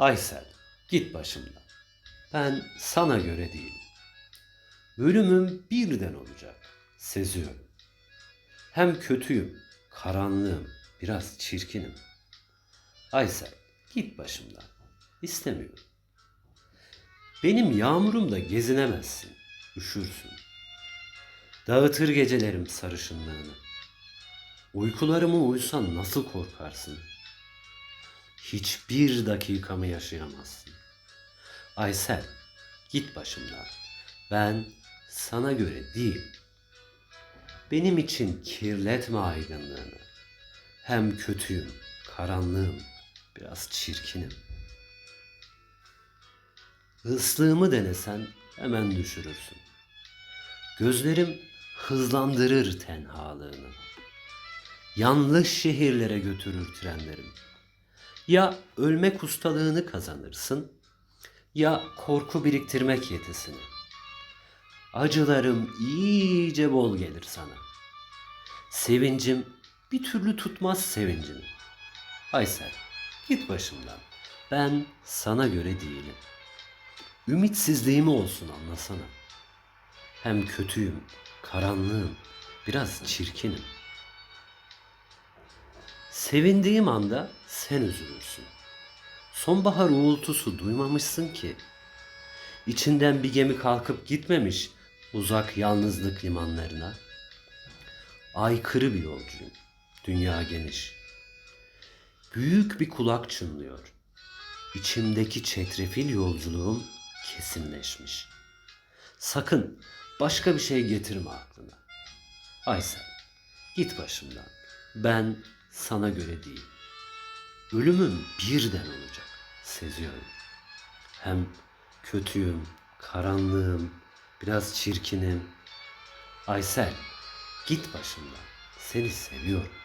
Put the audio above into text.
Aysel, git başımdan. Ben sana göre değilim. Ölümüm birden olacak, seziyorum. Hem kötüyüm, karanlığım, biraz çirkinim. Aysel, git başımdan. İstemiyorum. Benim yağmurumda gezinemezsin, üşürsün. Dağıtır gecelerim sarışınlığını. Uykularımı uysan nasıl korkarsın? Hiçbir dakikamı yaşayamazsın. Aysel, git başımdan. Ben sana göre değil. Benim için kirletme aydınlığını. Hem kötüyüm, karanlığım, biraz çirkinim. Islığımı denesen hemen düşürürsün. Gözlerim hızlandırır tenhalığını. Yanlış şehirlere götürür trenlerim. Ya ölmek ustalığını kazanırsın ya korku biriktirmek yetisini. Acılarım iyice bol gelir sana. Sevincim bir türlü tutmaz sevincini. Aysel git başımdan. Ben sana göre değilim. Ümitsizliğimi olsun anlasana. Hem kötüyüm, karanlığım, biraz çirkinim. Sevindiğim anda sen üzülürsün. Sonbahar uğultusu duymamışsın ki. İçinden bir gemi kalkıp gitmemiş uzak yalnızlık limanlarına. Aykırı bir yolcuyum. Dünya geniş. Büyük bir kulak çınlıyor. İçimdeki çetrefil yolculuğum kesinleşmiş. Sakın başka bir şey getirme aklına. Aysel, git başımdan. Ben sana göre değil. Ölümüm birden olacak, seziyorum. Hem kötüyüm, karanlığım, biraz çirkinim. Aysel, git başımdan. Seni seviyorum.